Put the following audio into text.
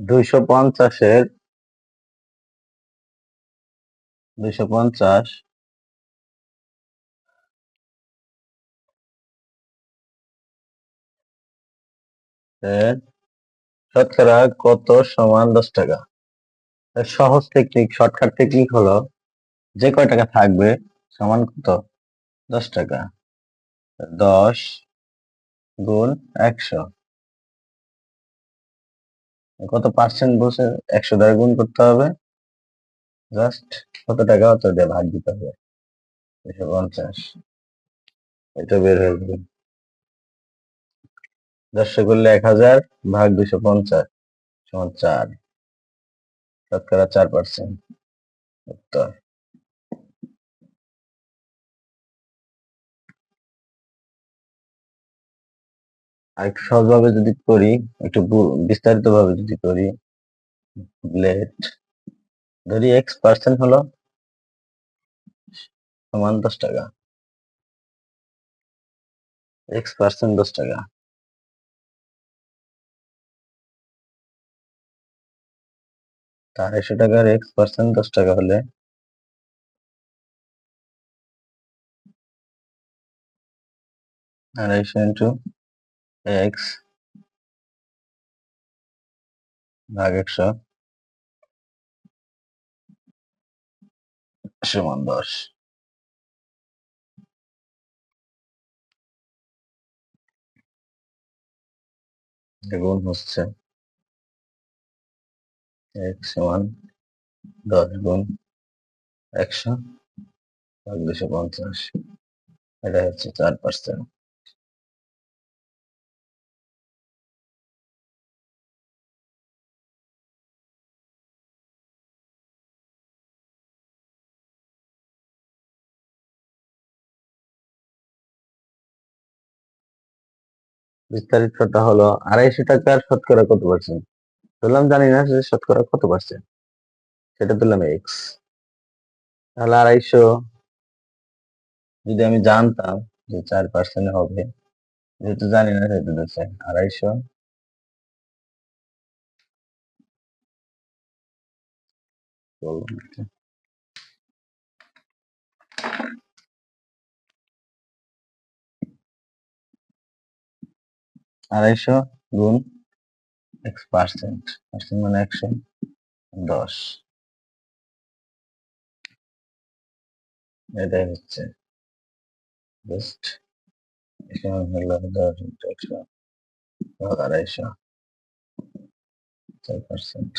দুইশো পঞ্চাশের দুইশো পঞ্চাশ শতকরা কত সমান দশ টাকা? সহজ টেকনিক শর্টকাট টেকনিক হলো যে কয় টাকা থাকবে সমান কত? দশ টাকা। দশ গুণ একশো। কত পার্সেন্ট বসে? একশো দ্বারা গুণ করতে হবে। জাস্ট কত টাকা অত দিয়ে ভাগ দিতে হবে। দুশো পঞ্চাশ। এটা বের হয়ে যাবে। দশশো করলে এক হাজার ভাগ দুশো পঞ্চাশ সমান চার। শতকরা চার পার্সেন্ট উত্তর। একটু সহজভাবে যদি করি, একটু বিস্তারিত ভাবে যদি করি ব্লেড ধরি এক্স পার্সেন্ট হলো সমান দশ টাকা। এক্স পার্সেন্ট দশ টাকা। আড়াইশো টাকার এক্স পার্সেন্ট দশ টাকা হলে আড়াইশো ইন্টু এক্স ভাগ একশো সমান দশ। গুণ হচ্ছে এক্স সমান দশ গুণ একশো দুশো পঞ্চাশ। এটা হচ্ছে চার পার্সেন্ট বিস্তারিতটা হলো আড়াইশো টাকার শতকরা কত পার্সেন্ট ধরলাম জানি না যে শতকরা কত পার্সেন্ট সেটা দিলাম এক্স তাহলে আড়াইশো, যদি আমি জানতাম যে চার পার্সেন্ট হবে, যেহেতু জানি না সেহেতু দিচ্ছে আড়াইশো। আড়াইশো গুণ এক্স পার্সেন্ট পার্সেন্ট মানে একশো, দশ। এটাই হচ্ছে বেস্ট হলো দশ আড়াইশো, চার পার্সেন্ট